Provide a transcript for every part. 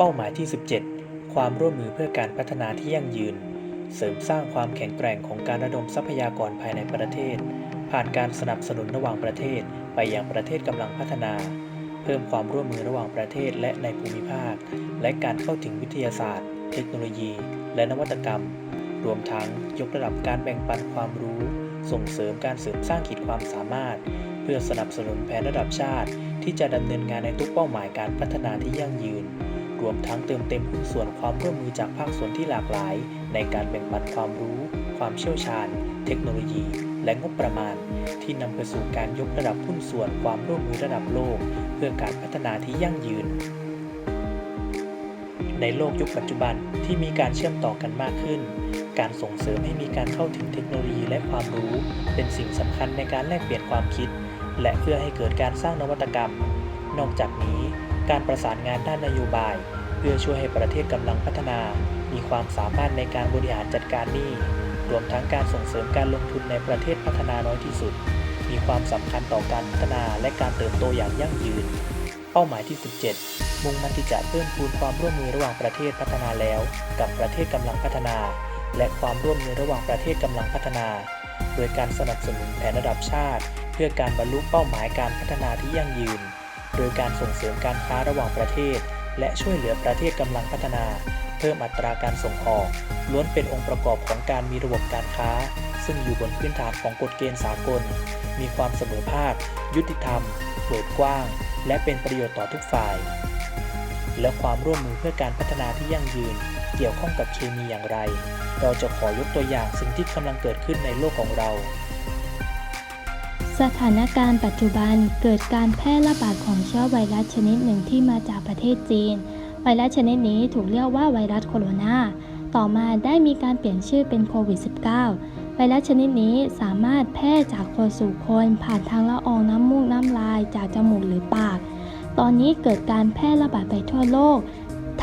เป้าหมายที่ 17 ความร่วมมือเพื่อการพัฒนาที่ยั่งยืน เสริมสร้างความแข็งแกร่งของการระดมทรัพยากรภายในประเทศ ผ่านการสนับสนุนระหว่างประเทศ ไปยังประเทศกำลังพัฒนา เพิ่มความร่วมมือระหว่างประเทศและในภูมิภาค และการเข้าถึงวิทยาศาสตร์ เทคโนโลยี และนวัตกรรม รวมทั้งยกระดับการแบ่งปันความรู้ ส่งเสริมการเสริมสร้างขีดความสามารถ เพื่อสนับสนุนแผนระดับชาติ ที่จะดำเนินงานในทุกเป้าหมายการพัฒนาที่ยั่งยืน รวมทั้งเติมเต็มหุ้นส่วนความร่วมมือจากภาคส่วนที่หลากหลาย ในการแบ่งปันความรู้ ความเชี่ยวชาญ เทคโนโลยี และงบประมาณ ที่นำไปสู่การยกระดับหุ้นส่วนความร่วมมือระดับโลก เพื่อการพัฒนาที่ยั่งยืน ในโลกยุคปัจจุบันที่มีการเชื่อมต่อกันมากขึ้น การส่งเสริมให้มีการเข้าถึงเทคโนโลยีและความรู้ เป็นสิ่งสำคัญในการแลกเปลี่ยนความคิด และเพื่อให้เกิดการสร้างนวัตกรรม นอกจากนี้ การประสานงานด้านนโยบาย เพื่อช่วยให้ประเทศกำลังพัฒนา มีความสามารถในการบริหารจัดการหนี้ รวมทั้งการส่งเสริมการลงทุนในประเทศพัฒนาน้อยที่สุด มีความสำคัญต่อการพัฒนาและการเติบโตอย่างยั่งยืน เป้าหมายที่ 17 มุ่งมั่นที่จะเพิ่มพูนความร่วมมือระหว่างประเทศพัฒนาแล้ว กับประเทศกำลังพัฒนา และความร่วมมือระหว่างประเทศกำลังพัฒนา โดยการสนับสนุนแผนระดับชาติ เพื่อการบรรลุเป้าหมายการพัฒนาที่ยั่งยืน โดยการส่งเสริมการค้าระหว่างประเทศ และช่วยเหลือประเทศกำลังพัฒนา เพิ่มอัตราการส่งออก ล้วนเป็นองค์ประกอบของการมีระบบการค้า ซึ่งอยู่บนพื้นฐานของกฎเกณฑ์สากล มีความเสมอภาค ยุติธรรม เปิดกว้าง และเป็นประโยชน์ต่อทุกฝ่าย และความร่วมมือเพื่อการพัฒนาที่ยั่งยืน เกี่ยวข้องกับเคมีอย่างไร เราจะขอยกตัวอย่างสิ่งที่กำลังเกิดขึ้นในโลกของเรา สถานการณ์ปัจจุบันเกิดการแพร่ระบาดของเชื้อไวรัสชนิดหนึ่งที่มาจากประเทศจีน ไวรัสชนิดนี้ถูกเรียกว่าไวรัสโคโรนาต่อมาได้มีการเปลี่ยนชื่อเป็นโควิด -19 ไวรัสชนิดนี้สามารถแพร่จากคนสู่คนผ่านทางละอองน้ำมูกน้ำลายจากจมูกหรือปาก ตอนนี้เกิดการแพร่ระบาดไปทั่วโลก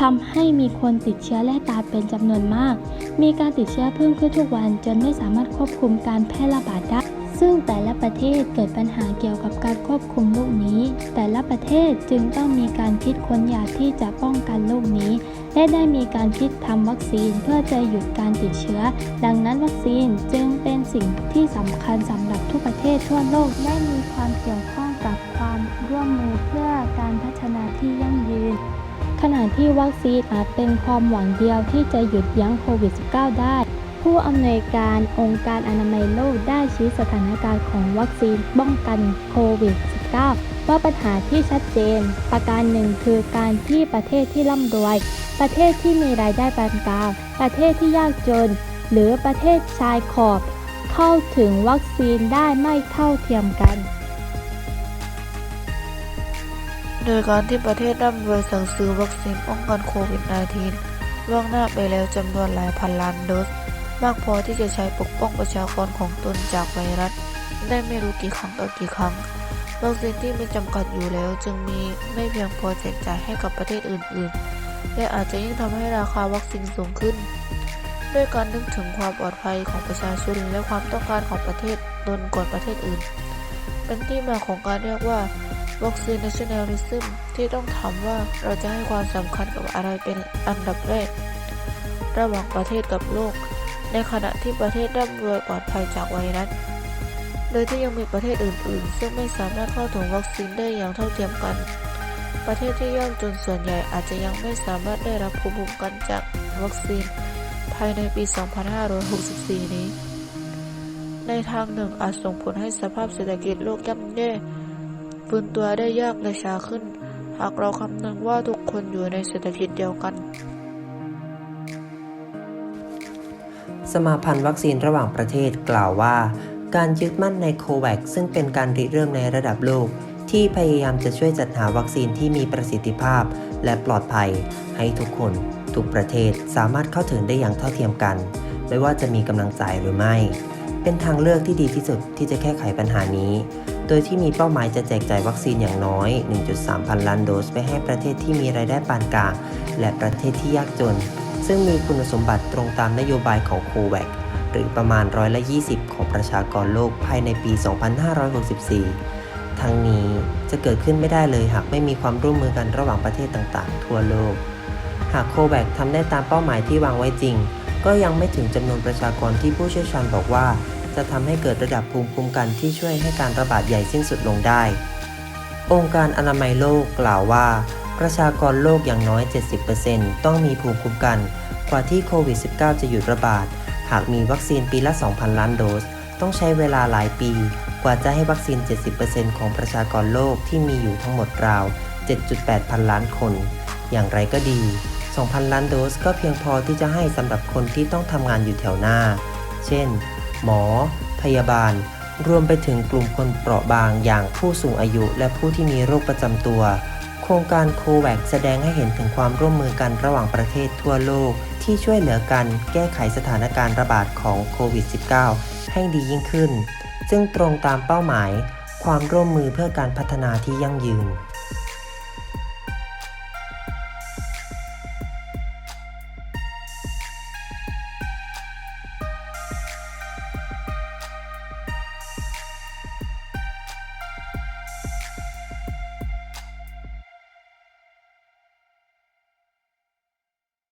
ทำให้มีคนติดเชื้อและตายเป็นจำนวนมาก มีการติดเชื้อเพิ่มขึ้นทุกวันจนไม่สามารถควบคุมการแพร่ระบาดได้ ซึ่งแต่ละประเทศเกิดปัญหาเกี่ยวกับการควบคุมโรคนี้ แต่ละประเทศจึงต้องมีการคิดค้นยาที่จะป้องกันโรคนี้ และได้มีการคิดทำวัคซีนเพื่อจะหยุดการติดเชื้อ ดังนั้นวัคซีนจึงเป็นสิ่งที่สำคัญสำหรับทุกประเทศทั่วโลกและมีความเกี่ยวข้องกับความร่วมมือเพื่อการพัฒนาที่ยั่งยืนขณะที่วัคซีนอาจเป็นความหวังเดียวที่จะหยุดยั้งโควิด -19 ได้ ผู้อำนวยการองค์การอนามัยโลกได้ชี้สถานการณ์ของวัคซีนป้องกันโควิด -19 ว่าปัญหาที่ชัดเจน ประการหนึ่งคือการที่ประเทศที่ร่ำรวย ประเทศที่มีรายได้ปานกลาง ประเทศที่ยากจน หรือประเทศชายขอบ เข้าถึงวัคซีนได้ไม่เท่าเทียมกันโดยการที่ประเทศร่ำรวยสั่งซื้อวัคซีนป้องกันโควิด -19 ล่วงหน้าไปแล้วจำนวนหลายพันล้านโดส มากพอที่จะใช้ปกป้องประชากรของตนจากไวรัส ได้ไม่รู้กี่ครั้งต่อกี่ครั้งวัคซีนที่มีจำกัดอยู่แล้วจึงมีไม่เพียงพอแจกจ่ายให้กับประเทศอื่นๆ และอาจจะยิ่งทำให้ราคาวัคซีนสูงขึ้น ด้วยการนึกถึงความปลอดภัยของประชาชนและความต้องการของประเทศตนก่อนประเทศอื่น เป็นที่มาของการเรียกว่าวัคซีน nationalism ที่ต้องถามว่าเราจะให้ความสำคัญกับอะไรเป็นอันดับแรก ระหว่างประเทศกับโลก ในขณะที่ประเทศร่ำรวยปลอดภัยจากไวรัส โดยที่ยังมีประเทศอื่น ๆ ซึ่งไม่สามารถเข้าถึงวัคซีนได้อย่างเท่าเทียมกัน ประเทศที่ยากจนส่วนใหญ่อาจจะยังไม่สามารถได้รับภูมิคุ้มกันจากวัคซีน ภายในปี 2564 นี้ ในทางหนึ่งอาจส่งผลให้สภาพเศรษฐกิจโลกย่ำแย่ฟื้นตัวได้ยากและช้าขึ้น หากเราคำนึงว่าทุกคนอยู่ในเศรษฐกิจเดียวกัน สมาพันธ์วัคซีนระหว่างประเทศกล่าวว่า การยึดมั่นในโควัคซึ่งเป็นการริเริ่มในระดับโลก ที่พยายามจะช่วยจัดหาวัคซีนที่มีประสิทธิภาพ และปลอดภัย ให้ทุกคน ทุกประเทศสามารถเข้าถึงได้อย่างเท่าเทียมกัน ไม่ว่าจะมีกำลังใจหรือไม่ เป็นทางเลือกที่ดีที่สุดที่จะแก้ไขปัญหานี้ โดยที่มีเป้าหมายจะแจกจ่ายวัคซีนอย่างน้อย 1.3 พันล้านโดสไปให้ประเทศที่มีรายได้ปานกลางและประเทศที่ยากจน ซึ่งมีคุณสมบัติตรงตามนโยบายของโควัหรือประมาณร้อยละ 20 ของประชากรโลกภายในปี 2564 ทั้งนี้จะเกิดขึ้นไม่ได้เลยหากไม่มีความร่วมมือกันระหว่างประเทศต่างๆ ทั่วโลก หากโควิดทำได้ตามเป้าหมายที่วางไว้จริง ก็ยังไม่ถึงจำนวนประชากรที่ผู้เชี่ยวชาญบอกว่า จะทำให้เกิดระดับภูมิคุ้มกันที่ช่วยให้การระบาดใหญ่สิ้นสุดลงได้ องค์การอนามัยโลกกล่าวว่า ประชากรโลกอย่างน้อย 70%ต้องมีภูมิคุ้มกัน กว่าที่โควิด -19 จะหยุดระบาด หากมีวัคซีนปีละ 2,000 ล้านโดส ต้องใช้เวลาหลายปี กว่าจะให้วัคซีน 70%ของประชากรโลกที่มีอยู่ทั้งหมดราว 7.8 พันล้านคน อย่างไรก็ดี 2,000 ล้านโดสก็เพียงพอที่จะให้สำหรับคนที่ต้องทำงานอยู่แถวหน้า เช่น หมอ พยาบาล รวมไปถึงกลุ่มคนเปราะบางอย่างผู้สูงอายุและผู้ที่มีโรคประจำตัว โครงการโคแวกแสดงให้เห็นถึงความร่วมมือกันระหว่างประเทศทั่วโลก ที่ช่วยเหลือกันแก้ไขสถานการณ์ระบาดของโควิด -19 ให้ดียิ่งขึ้น ซึ่งตรงตามเป้าหมาย ความร่วมมือเพื่อการพัฒนาที่ยั่งยืน